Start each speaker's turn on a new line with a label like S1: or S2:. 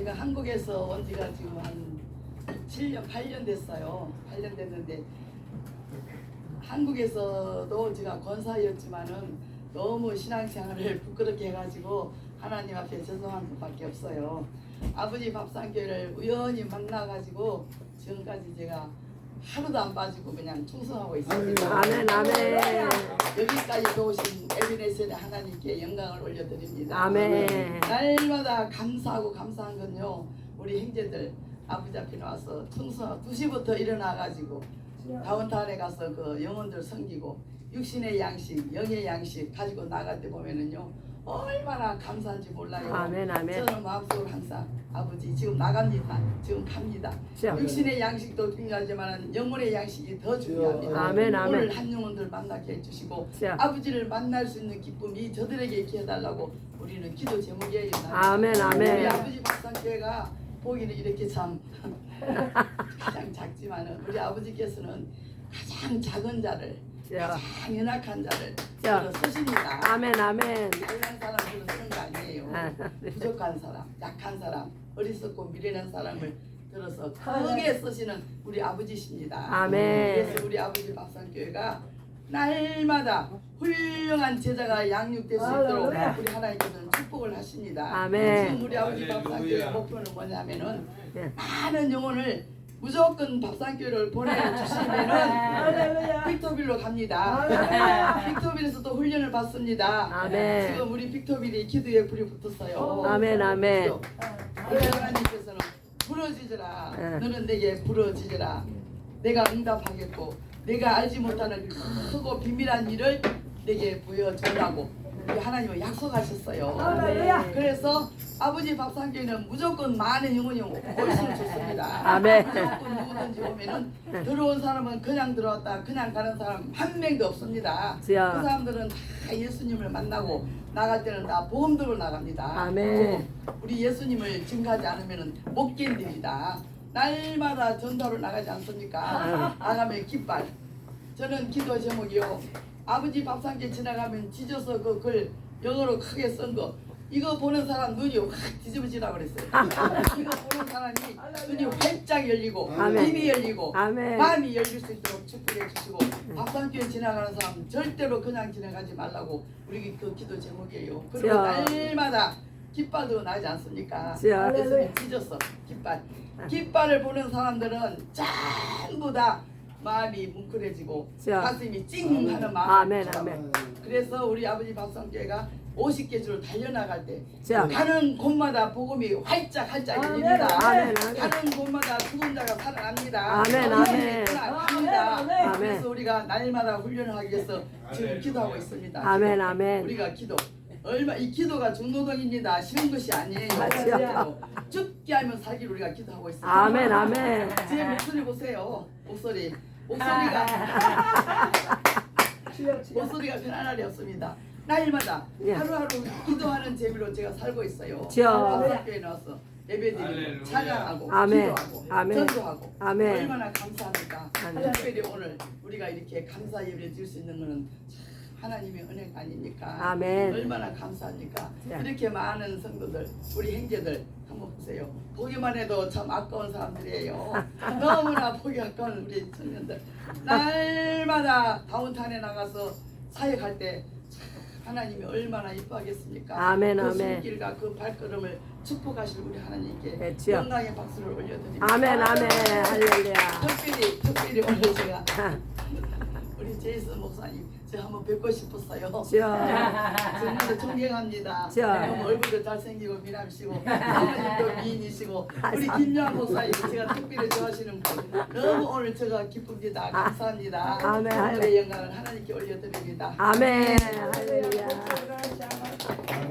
S1: 제가 한국에서 온 지가 지금 한 7년, 8년 됐어요. 8년 됐는데 한국에서도 제가 권사였지만은 너무 신앙생활을 부끄럽게 해가지고 하나님 앞에 죄송한 것밖에 없어요. 아버지 밥상교회를 우연히 만나가지고 지금까지 제가 하루도 안 빠지고 그냥 충성하고 있습니다.
S2: 아멘 아멘
S1: 여기까지 도우신 에비네셀의 하나님께 영광을 올려드립니다.
S2: 아멘
S1: 날마다 감사하고 감사한 건요 우리 형제들 아버지 앞에 나와서 청소 2시부터 일어나가지고 다운타운에 가서 그 영혼들 섬기고 육신의 양식 영의 양식 가지고 나갈 때 보면은요 얼마나 감사한지 몰라요.
S2: 아멘 아멘.
S1: 저는 마음속으로 항상 아버지 지금 나갑니다. 지금 갑니다.
S2: 자,
S1: 육신의 양식도 중요하지만 영혼의 양식이 더 중요합니다.
S2: 아멘, 아멘.
S1: 오늘 한 영혼들 만나게 해주시고
S2: 자,
S1: 아버지를 만날 수 있는 기쁨이 저들에게 있게 해달라고 우리는 기도 제목이에요.
S2: 아멘,
S1: 우리
S2: 아멘.
S1: 아버지 밥상교회가 보기는 이렇게 참 가장 작지만은 우리 아버지께서는 가장 작은 자를
S2: 자,
S1: 가장 연약한 자를
S2: 자.
S1: 쓰십니다.
S2: 아멘 아멘
S1: 잘난 사람들은 쓰는 거 아니에요.
S2: 아,
S1: 부족한 사람, 약한 사람, 어리석고 미련한 사람을 들어서 크게 쓰시는 우리 아버지십니다.
S2: 아멘.
S1: 그래서 우리 아버지 밥상교회가 날마다 훌륭한 제자가 양육될 수 있도록 우리 하나님께서는 축복을 하십니다.
S2: 아멘.
S1: 지금 우리 아버지. 밥상교회 목표는 뭐냐면은
S2: 네.
S1: 많은 영혼을 무조건 밥상교회를 보내주시면은 빅토빌로 갑니다. 빅토빌에서 또 훈련을 받습니다.
S2: 아멘.
S1: 지금 우리 빅토빌이 기도에 불이 붙었어요.
S2: 아멘, 아멘.
S1: 그래서 우리 하나님께서는 부러지더라.
S2: 네.
S1: 너는 내게 부러지더라. 내가 응답하겠고 내가 알지 못하는 크고 비밀한 일을 내게 보여주라고 하나님은 약속하셨어요. 그래서 아버지 밥상교회는 무조건 많은 영혼이 올수록 좋습니다.
S2: 아멘.
S1: 무조건 누구든지 오면은 들어온 사람은 그냥 들어왔다 그냥 가는 사람 한 명도 없습니다. 그
S2: 자.
S1: 사람들은 다 예수님을 만나고 나갈 때는 다 보험 들고 나갑니다.
S2: 아멘.
S1: 우리 예수님을 증가하지 않으면 못 견딥니다. 날마다 전도로 나가지 않습니까? 나가면 깃발. 저는 기도 제목이요. 아버지 밥상께 지나가면 찢어서 그 글 영어로 크게 쓴 거. 이거 보는 사람 눈이 확 뒤집어지라 그랬어요. 이거 보는 사람이 눈이 활짝 열리고
S2: 아멘.
S1: 입이 열리고
S2: 아멘.
S1: 마음이 열릴 수 있도록 축복해 주시고 밥상교회 지나가는 사람 절대로 그냥 지나가지 말라고 우리 그 기도 제목이에요. 그리고
S2: 자.
S1: 날마다 깃발도 나지 않습니까?
S2: 자.
S1: 예수님 찢었어 깃발. 깃발을 보는 사람들은 전부 다 마음이 뭉클해지고
S2: 자.
S1: 가슴이 찡 하는 마음이
S2: 아멘,
S1: 들어요.
S2: 아멘.
S1: 그래서 우리 아버지 밥상교회가 50개 주로 달려나갈 때
S2: 자.
S1: 가는 곳마다 복음이 활짝 활짝 열립니다.
S2: 아멘, 아멘.
S1: 가는 곳마다 죽은 자가 살아납니다.
S2: 아멘, 아멘.
S1: 갑니다.
S2: 아멘.
S1: 그래서 우리가 날마다 훈련을 하기 위해서 지금
S3: 아멘.
S1: 기도하고 있습니다.
S2: 아멘. 아멘.
S1: 우리가 기도. 얼마 이 기도가 중노동입니다. 쉬운 것이 아니에요.
S2: 맞죠.
S1: 죽게 하면 살기를 우리가 기도하고 있습니다.
S2: 아멘 아멘
S1: 제 목소리 보세요. 목소리. 목소리가 목소리가 편안하리 없습니다. 날마다
S2: 예.
S1: 하루하루 기도하는 재미로 제가 살고 있어요.
S2: 저.
S1: 학교에 나와서 예배드리고
S3: 할렐루야.
S1: 찬양하고
S2: 아멘.
S1: 기도하고
S2: 아멘.
S1: 전도하고
S2: 아멘.
S1: 얼마나 감사합니까?
S2: 아멘.
S1: 특별히 오늘 우리가 이렇게 감사 예배를 드릴 수 있는 것은 참 하나님의 은혜 아닙니까?
S2: 아멘.
S1: 얼마나 감사합니까?
S2: 자.
S1: 이렇게 많은 성도들, 우리 형제들 한번 보세요. 보기만 해도 참 아까운 사람들이에요. 너무나 보기 아까운 우리 청년들. 날마다 다운타운에 나가서 사역할 때참 하나님이 얼마나 이뻐하겠습니까?
S2: 아멘,
S1: 그
S2: 아멘.
S1: 손길과 그 발걸음을 축복하실 우리 하나님께
S2: 그렇죠.
S1: 영광의 박수를 올려드립니다.
S2: 아멘 아멘 할렐루야
S1: 특별히 특별히 오늘 제가 우리 제이슨 목사님 제가 한번 뵙고 싶었어요.
S2: 자.
S1: 정말 존경합니다.
S2: 자.
S1: 너무 얼굴도 잘생기고 미남시고 어머님도 미인이시고 우리 김양 목사님 제가 특별히 좋아하시는 분 너무 오늘 제가 기쁩니다. 감사합니다.
S2: 아멘.
S1: 오늘의 영광을 하나님께 올려드립니다.
S2: 아멘 할렐루야
S4: 아멘.